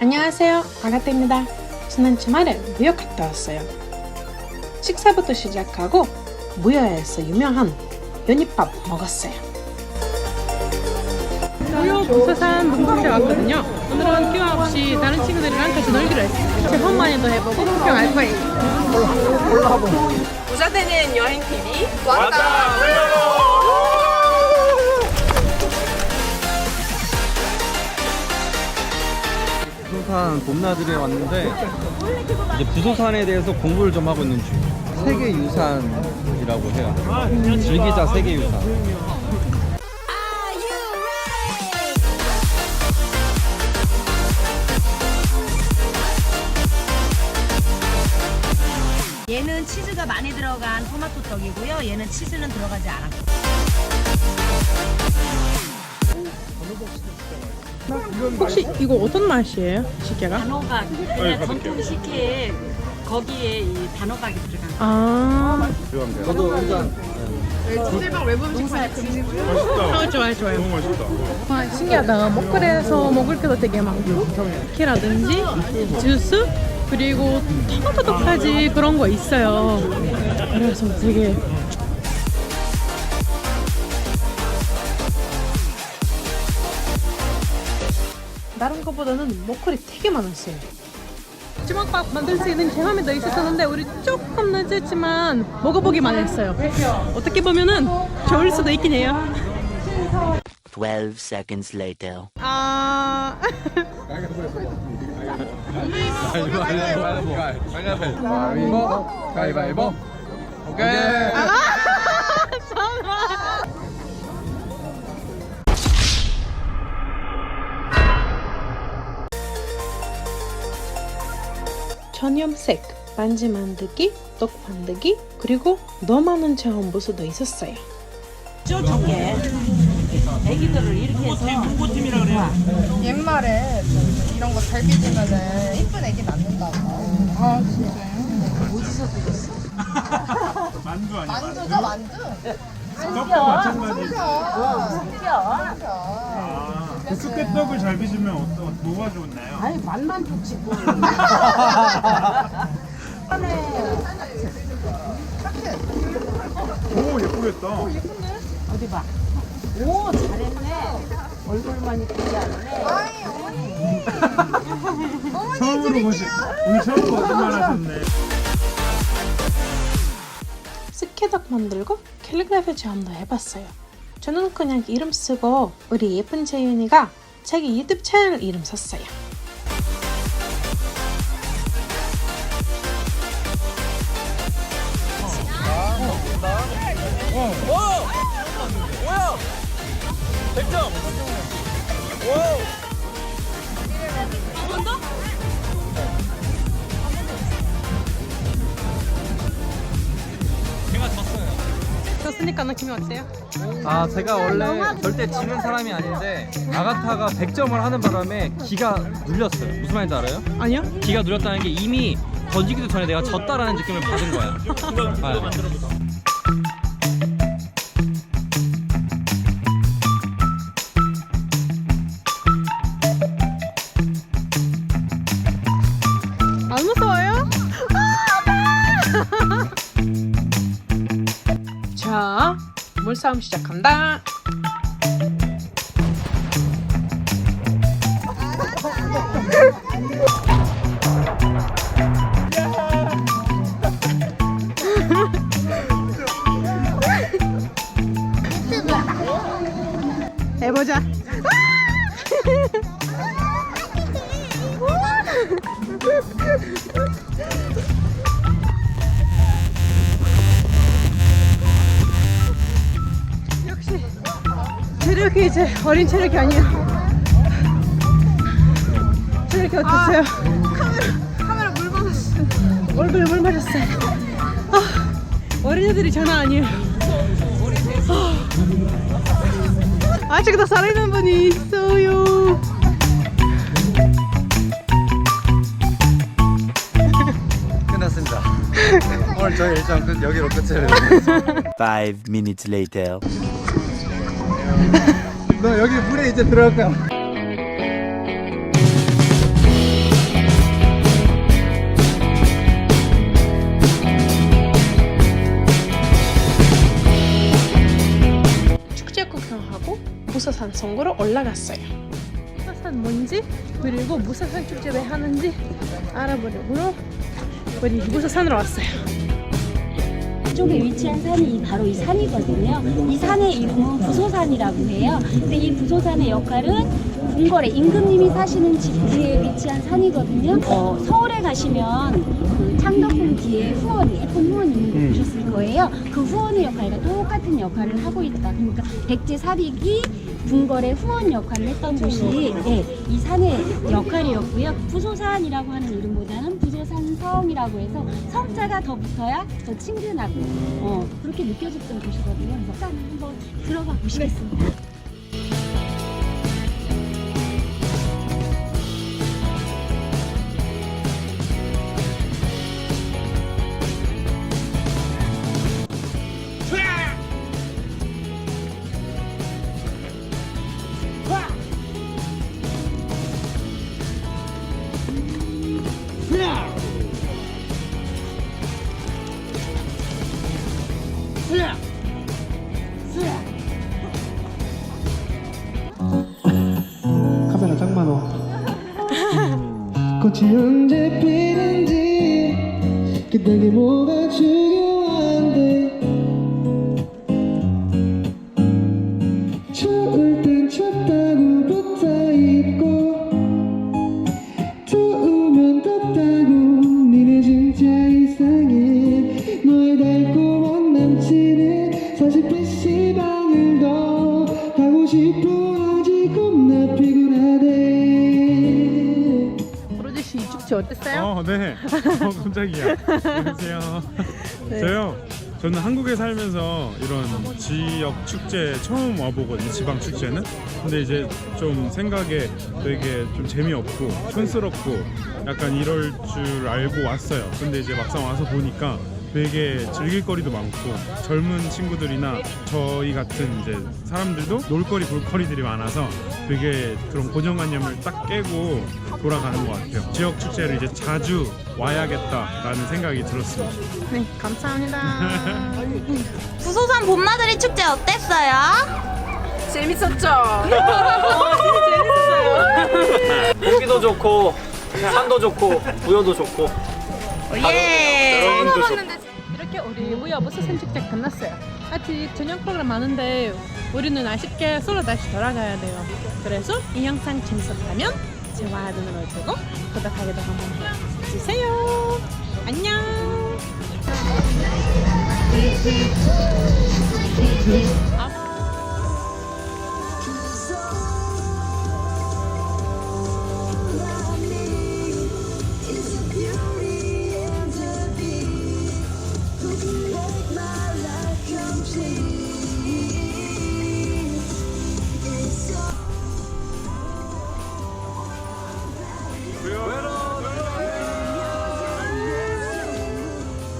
안녕하세요. 아가떼입니다. 지난 주말에 무역 갔다 왔어요. 식사부터 시작하고 무여에서 유명한 연잎밥 먹었어요. 무여 부서산 농장에 왔거든요. 오늘은 끼와 없이 다른 친구들이랑 같이 놀기로 했어요. 제 험만이도 해보고 구경할 거예요. 부자되는 여행 TV 부소산 봄나들이에 왔는데 이제 부소산에 대해서 공부를 좀 하고 있는 중. 세계 유산이라고 해요. 즐기자 세계 유산. 치즈가 많이 들어간 토마토 떡이고요. 얘는 치즈는 들어가지 않았고. 혹시 이거 어떤 맛이에요? 시계가? 단호박, 그냥 전통 식혜에 거기에 이 단호박이 들어간 거. 아, 저도 일단 아 좋아요 좋아요. 너무 맛있다. 와 신기하다. 먹거리에서 먹을 게도 되게 많고 키라든지 주스 그리고 토마토도까지 그런 거 있어요. 그래서 되게 다른 것보다는 먹거리 되게 많았어요. 주먹밥 만들 수 있는 경험이 더 있었었는데 우리 조금 늦었지만 먹어보기만 했어요. 어떻게 보면은 좋을 수도 있긴 해요. 12 seconds later. 아 가위바위보 가위바위보 오케이 전염색, 반지 만들기, 떡 만들기, 그리고 너무 많은 체험 부스도 있었어요. 저게 애기들을 이렇게 해서 옛말에 이런 거 잘 빚으면은 이쁜 애기 낳는다고. 아 진짜요? 어디서 들었어? 만두 아니야? 만두죠 만두. 떡도 마찬가지. 진짜. 그 쑥개떡을 잘 빚으면 어떤 뭐가 좋나요? 아니 맛만 좋지 뭐. 오 예쁘겠다. 어디 봐. 오 잘했네. 얼굴만 이쁘지 않네. 아이 처음으로 보시. 오늘 처음으로 거짓말 하셨네. 스케덕 만들고 캘리그라피 체험도 해봤어요. 저는 그냥 이름 쓰고 우리 예쁜 재윤이가 자기 유튜브 채널 이름 썼어요. 졌으니까 느낌이 어때요? 아 제가 원래 절대 지는 사람이 아닌데 아가타가 100점을 하는 바람에 기가 눌렸어요 무슨 말인지 알아요? 아니요? 기가 눌렸다는 게 이미 던지기도 전에 내가 졌다라는 느낌을 받은 거야 아, 물싸움 시작한다. 해보자. 이렇게 이제 어린 체력이 아니에요. 체력이 아, 어떠세요? 카메라, 카메라 물 마셨어. 얼굴에 물 마셨어. 아, 어린애들이 장난 아니에요. 아, 아직도 살아있는 분이 있어요. 끝났습니다. 오늘 저희 일정 여기로 끝을. 5 minutes later. 너 여기 물에 이제 들어갈 거야. 축제 구경하고 무사산 성구로 올라갔어요. 무사산 뭔지 그리고 무사산 축제 왜 하는지 알아보려고 우리 무사산으로 왔어요. 쪽에 위치한 산이 이- 바로 이 산이거든요. 이 산의 이름은 부소산이라고 해요. 근데 이 부소산의 역할은 궁궐에 임금님이 사시는 집 뒤에 위치한 산이거든요. 어, 서울에 가시면 그 창덕궁 뒤에 후원, 예쁜 후원 있는 거 보셨을 거예요. 그 후원의 역할과 똑같은 역할을 하고 있다. 그러니까 백제 사빅이 궁궐의 후원 역할을 했던 곳이 예, 이 산의 역할이었고요. 부소산이라고 하는 이름보다는 부소산성이라고 해서 성자가 더 붙어야 더 친근하고 어, 그렇게 느껴졌던 곳이거든요. 그래서 한번 들어가 보시겠습니다. 카메라 짱 많아. 꽃이 언제 피는지 그때게 뭐가 중요 싶어 아직 겁나 피곤하대 이 축제 어땠어요? 어, 네. 어, 깜짝이야. 안녕하세요. 네. 저요. 저는 한국에 살면서 이런 지역 축제 처음 와보거든요. 지방 축제는. 근데 이제 좀 생각에 되게 좀 재미없고 촌스럽고 약간 이럴 줄 알고 왔어요. 근데 이제 막상 와서 보니까 되게 즐길 거리도 많고 젊은 친구들이나 저희 같은 이제 사람들도 놀거리 볼거리들이 많아서 되게 그런 고정관념을 딱 깨고 돌아가는 것 같아요. 지역 축제를 이제 자주 와야겠다라는 생각이 들었습니다. 네, 감사합니다. 부소산 봄나들이 축제 어땠어요? 재밌었죠? 공기도 좋고 산도 좋고 부여도 좋고 예. 여러분도 좋고 이렇게 우리 무사산 축제 끝났어요. 아직 저녁 프로그램 많은데 우리는 아쉽게 솔로 다시 돌아가야 돼요. 그래서 이 영상 재밌었다면 좋아요 눌러주고 구독하기도 한번 해주세요. 안녕.